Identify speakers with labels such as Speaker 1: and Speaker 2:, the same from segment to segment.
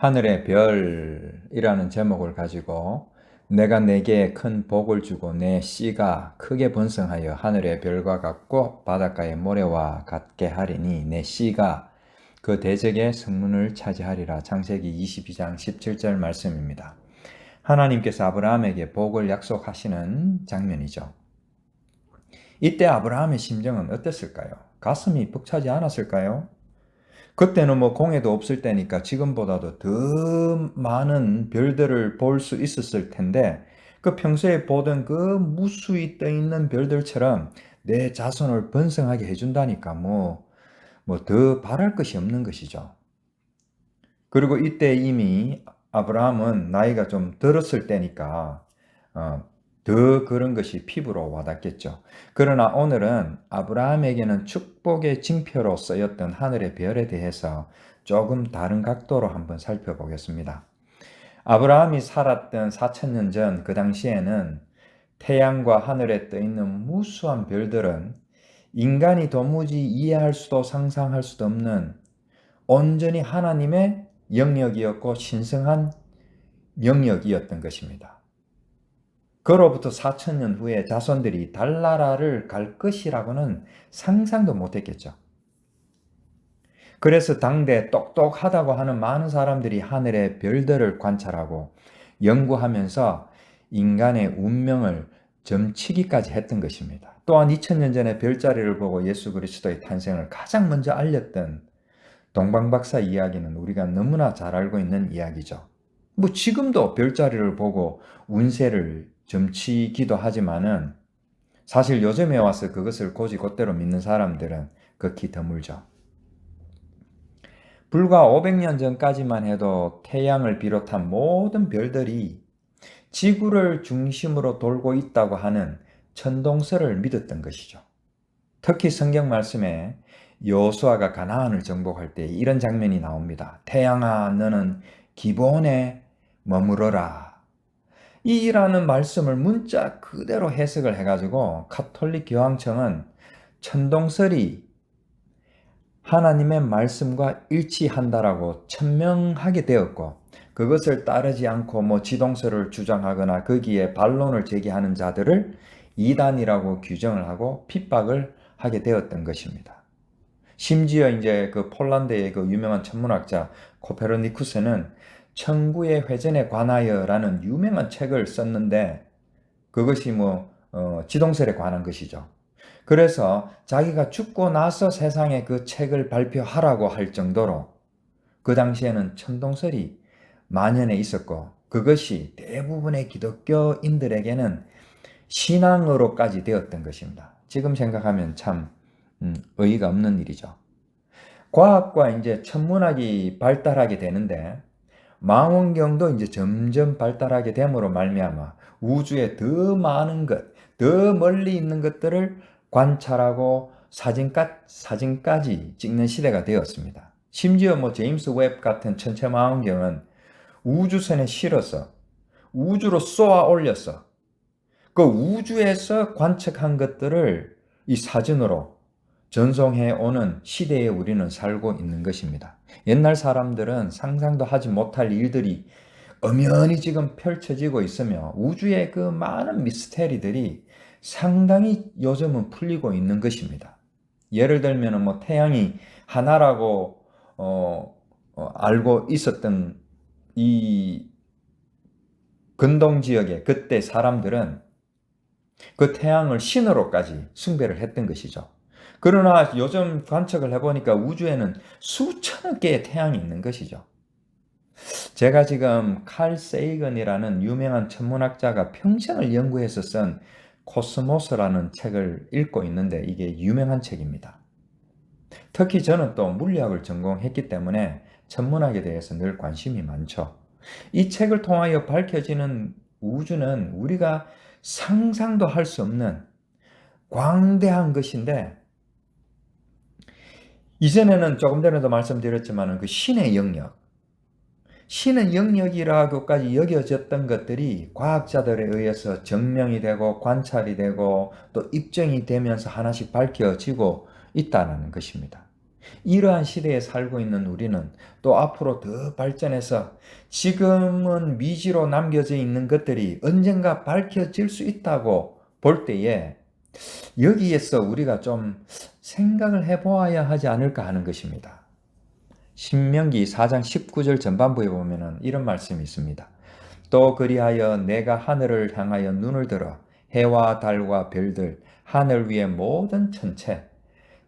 Speaker 1: 하늘의 별이라는 제목을 가지고 내가 내게 큰 복을 주고 내 씨가 크게 번성하여 하늘의 별과 같고 바닷가의 모래와 같게 하리니 내 씨가 그 대적의 성문을 차지하리라. 창세기 22장 17절 말씀입니다. 하나님께서 아브라함에게 복을 약속하시는 장면이죠. 이때 아브라함의 심정은 어땠을까요? 가슴이 벅차지 않았을까요? 그때는 뭐 공해도 없을 때니까 지금보다도 더 많은 별들을 볼 수 있었을 텐데 그 평소에 보던 그 무수히 떠 있는 별들처럼 내 자손을 번성하게 해준다니까 뭐 뭐 더 바랄 것이 없는 것이죠. 그리고 이때 이미 아브라함은 나이가 좀 들었을 때니까 어, 더 그런 것이 피부로 와닿겠죠. 그러나 오늘은 아브라함에게는 축복의 징표로 쓰였던 하늘의 별에 대해서 조금 다른 각도로 한번 살펴보겠습니다. 아브라함이 살았던 4천년 전 그 당시에는 태양과 하늘에 떠 있는 무수한 별들은 인간이 도무지 이해할 수도 상상할 수도 없는 온전히 하나님의 영역이었고 신성한 영역이었던 것입니다. 그로부터 4천년 후에 자손들이 달나라를 갈 것이라고는 상상도 못했겠죠. 그래서 당대 똑똑하다고 하는 많은 사람들이 하늘의 별들을 관찰하고 연구하면서 인간의 운명을 점치기까지 했던 것입니다. 또한 2000년 전에 별자리를 보고 예수 그리스도의 탄생을 가장 먼저 알렸던 동방박사 이야기는 우리가 너무나 잘 알고 있는 이야기죠. 뭐 지금도 별자리를 보고 운세를 점치기도 하지만은 사실 요즘에 와서 그것을 고지곧대로 믿는 사람들은 극히 드물죠. 불과 500년 전까지만 해도 태양을 비롯한 모든 별들이 지구를 중심으로 돌고 있다고 하는 천동설을 믿었던 것이죠. 특히 성경 말씀에 여수아가 가나안을 정복할 때 이런 장면이 나옵니다. 태양아 너는 기본에 머무러라. 이라는 말씀을 문자 그대로 해석을 해가지고 카톨릭 교황청은 천동설이 하나님의 말씀과 일치한다라고 천명하게 되었고 그것을 따르지 않고 뭐 지동설을 주장하거나 거기에 반론을 제기하는 자들을 이단이라고 규정을 하고 핍박을 하게 되었던 것입니다. 심지어 이제 그 폴란드의 그 유명한 천문학자 코페르니쿠스는 천구의 회전에 관하여라는 유명한 책을 썼는데 그것이 뭐 어, 지동설에 관한 것이죠. 그래서 자기가 죽고 나서 세상에 그 책을 발표하라고 할 정도로 그 당시에는 천동설이 만연해 있었고 그것이 대부분의 기독교인들에게는 신앙으로까지 되었던 것입니다. 지금 생각하면 참 음, 의의가 없는 일이죠. 과학과 이제 천문학이 발달하게 되는데 망원경도 이제 점점 발달하게 됨으로 말미암아 우주에 더 많은 것, 더 멀리 있는 것들을 관찰하고 사진까, 사진까지 찍는 시대가 되었습니다. 심지어 뭐 제임스 웹 같은 천체 망원경은 우주선에 실어서 우주로 쏘아 올려서 그 우주에서 관측한 것들을 이 사진으로 전송해 오는 시대에 우리는 살고 있는 것입니다. 옛날 사람들은 상상도 하지 못할 일들이 엄연히 지금 펼쳐지고 있으며 우주의 그 많은 미스테리들이 상당히 요즘은 풀리고 있는 것입니다. 예를 들면 뭐 태양이 하나라고 어, 어, 알고 있었던 이 근동 지역의 그때 사람들은 그 태양을 신으로까지 숭배를 했던 것이죠. 그러나 요즘 관측을 해보니까 우주에는 수천억 개의 태양이 있는 것이죠. 제가 지금 칼 세이건이라는 유명한 천문학자가 평생을 연구해서 쓴 코스모스라는 책을 읽고 있는데 이게 유명한 책입니다. 특히 저는 또 물리학을 전공했기 때문에 천문학에 대해서 늘 관심이 많죠. 이 책을 통하여 밝혀지는 우주는 우리가 상상도 할 수 없는 광대한 것인데 이전에는 조금 전에도 말씀드렸지만 그 신의 영역, 신의 영역이라고까지 여겨졌던 것들이 과학자들에 의해서 증명이 되고 관찰이 되고 또 입증이 되면서 하나씩 밝혀지고 있다는 것입니다. 이러한 시대에 살고 있는 우리는 또 앞으로 더 발전해서 지금은 미지로 남겨져 있는 것들이 언젠가 밝혀질 수 있다고 볼 때에 여기에서 우리가 좀 생각을 해보아야 하지 않을까 하는 것입니다. 신명기 4장 19절 전반부에 보면은 이런 말씀이 있습니다. 또 그리하여 내가 하늘을 향하여 눈을 들어 해와 달과 별들 하늘 위의 모든 천체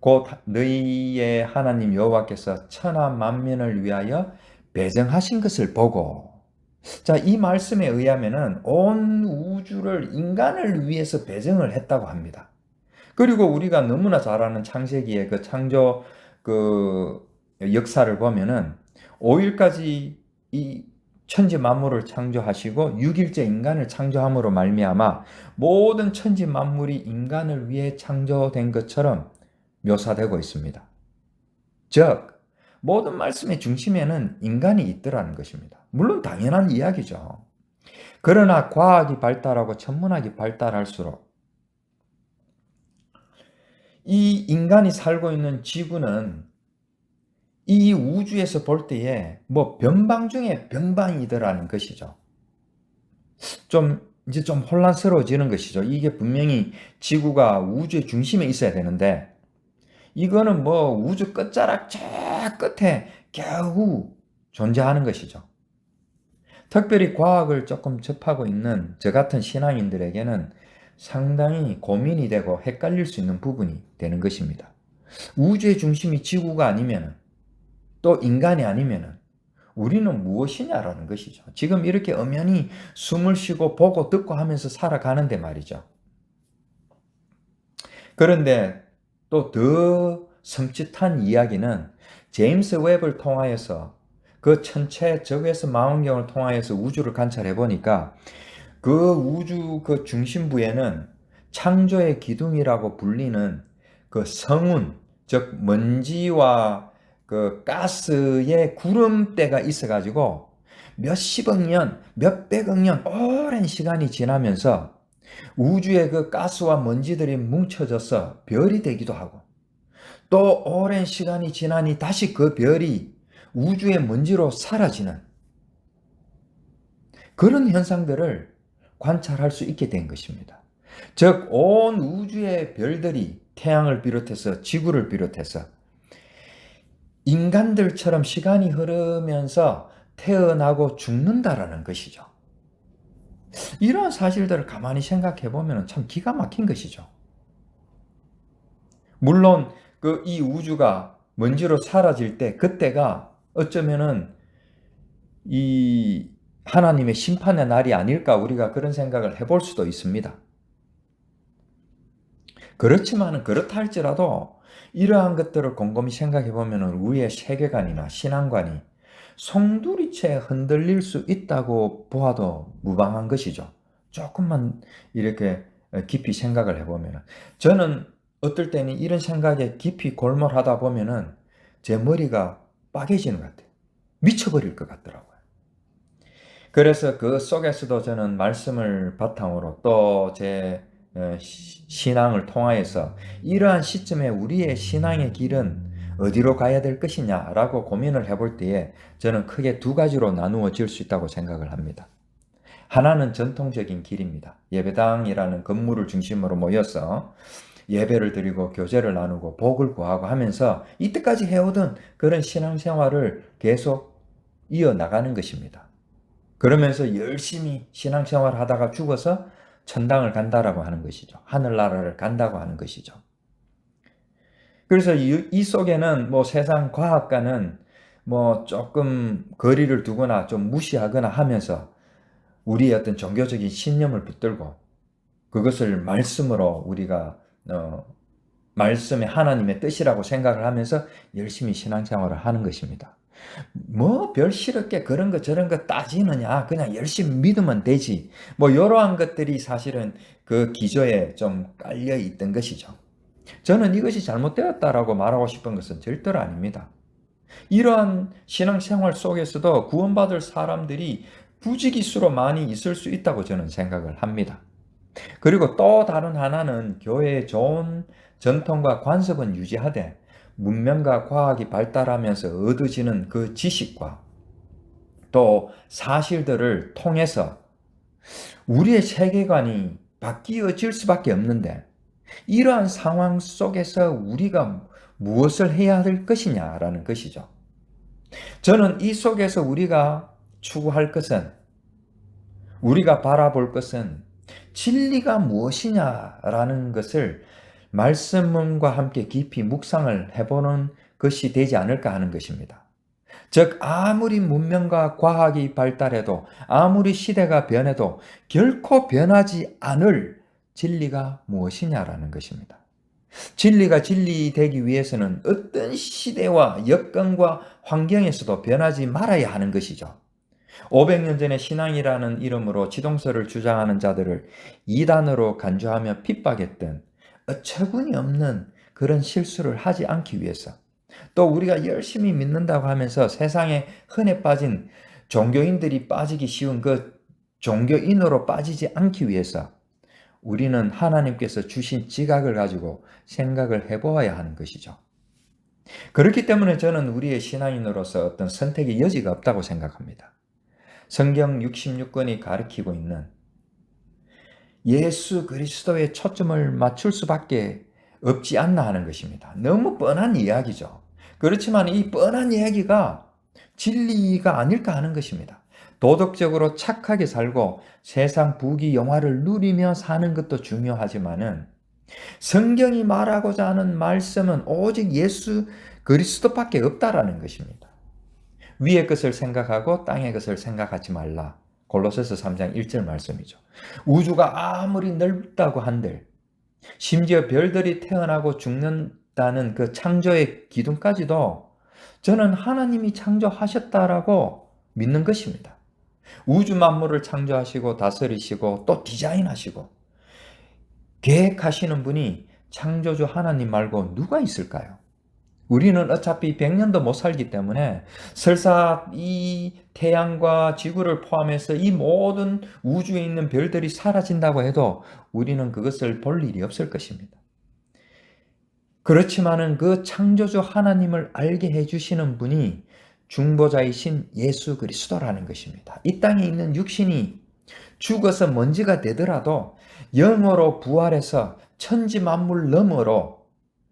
Speaker 1: 곧 너희의 하나님 여호와께서 천하 만민을 위하여 배정하신 것을 보고 자, 이 말씀에 의하면은 온 우주를 인간을 위해서 배정을 했다고 합니다. 그리고 우리가 너무나 잘 아는 창세기의 그 창조 그 역사를 보면은 5일까지 이 천지 만물을 창조하시고 6일째 인간을 창조함으로 말미암아 모든 천지 만물이 인간을 위해 창조된 것처럼 묘사되고 있습니다. 즉 모든 말씀의 중심에는 인간이 있더라는 것입니다. 물론 당연한 이야기죠. 그러나 과학이 발달하고 천문학이 발달할수록 이 인간이 살고 있는 지구는 이 우주에서 볼 때에 뭐 변방 중에 변방이더라는 것이죠. 좀 이제 좀 혼란스러워지는 것이죠. 이게 분명히 지구가 우주의 중심에 있어야 되는데 이거는 뭐 우주 끝자락 저 끝에 겨우 존재하는 것이죠. 특별히 과학을 조금 접하고 있는 저 같은 신앙인들에게는 상당히 고민이 되고 헷갈릴 수 있는 부분이 되는 것입니다. 우주의 중심이 지구가 아니면 또 인간이 아니면 우리는 무엇이냐라는 것이죠. 지금 이렇게 엄연히 숨을 쉬고 보고 듣고 하면서 살아가는데 말이죠. 그런데 또 더 섬찟한 이야기는 제임스 웹을 통하여서 그 천체 적에서 망원경을 통하여서 우주를 관찰해 보니까 그 우주 그 중심부에는 창조의 기둥이라고 불리는 그 성운, 즉 먼지와 그 가스의 구름대가 있어 가지고 몇십억 년, 몇백억 년 오랜 시간이 지나면서 우주의 그 가스와 먼지들이 뭉쳐져서 별이 되기도 하고 또 오랜 시간이 지나니 다시 그 별이 우주의 먼지로 사라지는 그런 현상들을 관찰할 수 있게 된 것입니다. 즉, 온 우주의 별들이 태양을 비롯해서 지구를 비롯해서 인간들처럼 시간이 흐르면서 태어나고 죽는다라는 것이죠. 이런 사실들을 가만히 생각해 보면 참 기가 막힌 것이죠. 물론 그 이 우주가 먼지로 사라질 때 그때가 어쩌면은 이 하나님의 심판의 날이 아닐까 우리가 그런 생각을 해볼 수도 있습니다. 그렇지만 그렇다 할지라도 이러한 것들을 곰곰이 생각해 보면 우리의 세계관이나 신앙관이 송두리째 흔들릴 수 있다고 보아도 무방한 것이죠. 조금만 이렇게 깊이 생각을 해보면 저는 어떨 때는 이런 생각에 깊이 골몰하다 보면은 제 머리가 빠개지는 것 같아요. 미쳐버릴 것 같더라고요. 그래서 그 속에서도 저는 말씀을 바탕으로 또제 어, 신앙을 통하여서 이러한 시점에 우리의 신앙의 길은 어디로 가야 될 것이냐라고 고민을 해볼 때에 저는 크게 두 가지로 나누어질 수 있다고 생각을 합니다. 하나는 전통적인 길입니다. 예배당이라는 건물을 중심으로 모여서 예배를 드리고 교제를 나누고 복을 구하고 하면서 이때까지 해오던 그런 신앙생활을 계속 이어나가는 것입니다. 그러면서 열심히 신앙생활 하다가 죽어서 천당을 간다라고 하는 것이죠. 하늘나라를 간다고 하는 것이죠. 그래서 이, 이 속에는 뭐 세상 과학과는 뭐 조금 거리를 두거나 좀 무시하거나 하면서 우리의 어떤 종교적인 신념을 붙들고 그것을 말씀으로 우리가 어, 말씀의 하나님의 뜻이라고 생각을 하면서 열심히 신앙생활을 하는 것입니다. 뭐 별시럽게 그런 거 저런 거 따지느냐. 그냥 열심히 믿으면 되지. 뭐 이러한 것들이 사실은 그 기조에 좀 깔려 있던 것이죠. 저는 이것이 잘못되었다라고 말하고 싶은 것은 절대로 아닙니다. 이러한 신앙생활 속에서도 구원받을 사람들이 부지기수로 많이 있을 수 있다고 저는 생각을 합니다 그리고 또 다른 하나는 교회의 좋은 전통과 관습은 유지하되 문명과 과학이 발달하면서 얻어지는 그 지식과 또 사실들을 통해서 우리의 세계관이 바뀌어질 수밖에 없는데 이러한 상황 속에서 우리가 무엇을 해야 할 것이냐라는 것이죠. 저는 이 속에서 우리가 추구할 것은 우리가 바라볼 것은 진리가 무엇이냐라는 것을 말씀과 함께 깊이 묵상을 해보는 것이 되지 않을까 하는 것입니다. 즉, 아무리 문명과 과학이 발달해도, 아무리 시대가 변해도 결코 변하지 않을 진리가 무엇이냐라는 것입니다. 진리가 진리되기 위해서는 어떤 시대와 여건과 환경에서도 변하지 말아야 하는 것이죠. 500년 전에 신앙이라는 이름으로 지동설을 주장하는 자들을 이단으로 간주하며 핍박했던 어처구니 없는 그런 실수를 하지 않기 위해서 또 우리가 열심히 믿는다고 하면서 세상에 흔해 빠진 종교인들이 빠지기 쉬운 그 종교인으로 빠지지 않기 위해서 우리는 하나님께서 주신 지각을 가지고 생각을 해보아야 하는 것이죠. 그렇기 때문에 저는 우리의 신앙인으로서 어떤 선택의 여지가 없다고 생각합니다. 성경 66권이 가리키고 있는 예수 그리스도의 초점을 맞출 수밖에 없지 않나 하는 것입니다. 너무 뻔한 이야기죠. 그렇지만 이 뻔한 이야기가 진리가 아닐까 하는 것입니다. 도덕적으로 착하게 살고 세상 부귀 영화를 누리며 사는 것도 중요하지만은 성경이 말하고자 하는 말씀은 오직 예수 그리스도밖에 없다라는 것입니다. 위의 것을 생각하고 땅의 것을 생각하지 말라. 골로새서 3장 1절 말씀이죠. 우주가 아무리 넓다고 한들 심지어 별들이 태어나고 죽는다는 그 창조의 기둥까지도 저는 하나님이 창조하셨다라고 믿는 것입니다. 우주 만물을 창조하시고 다스리시고 또 디자인하시고 계획하시는 분이 창조주 하나님 말고 누가 있을까요? 우리는 어차피 100년도 못 살기 때문에 설사 이 태양과 지구를 포함해서 이 모든 우주에 있는 별들이 사라진다고 해도 우리는 그것을 볼 일이 없을 것입니다. 그렇지만은 그 창조주 하나님을 알게 해주시는 분이 중보자이신 예수 그리스도라는 것입니다. 이 땅에 있는 육신이 죽어서 먼지가 되더라도 영어로 부활해서 천지 만물 너머로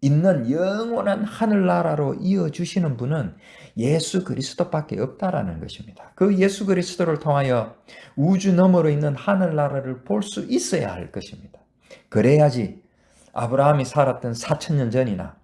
Speaker 1: 있는 영원한 하늘나라로 이어주시는 분은 예수 그리스도밖에 없다라는 것입니다. 그 예수 그리스도를 통하여 우주 너머로 있는 하늘나라를 볼 수 있어야 할 것입니다. 그래야지 아브라함이 살았던 4천년 전이나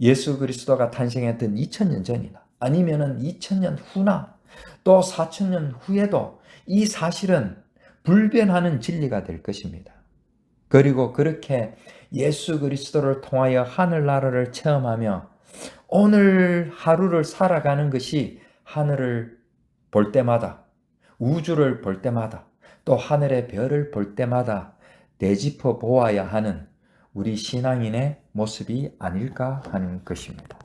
Speaker 1: 예수 그리스도가 탄생했던 2000년 전이나 아니면은 2000년 후나 또 4000년 후에도 이 사실은 불변하는 진리가 될 것입니다. 그리고 그렇게 예수 그리스도를 통하여 하늘나라를 체험하며 오늘 하루를 살아가는 것이 하늘을 볼 때마다 우주를 볼 때마다 또 하늘의 별을 볼 때마다 되짚어 보아야 하는 우리 신앙인의 모습이 아닐까 하는 것입니다.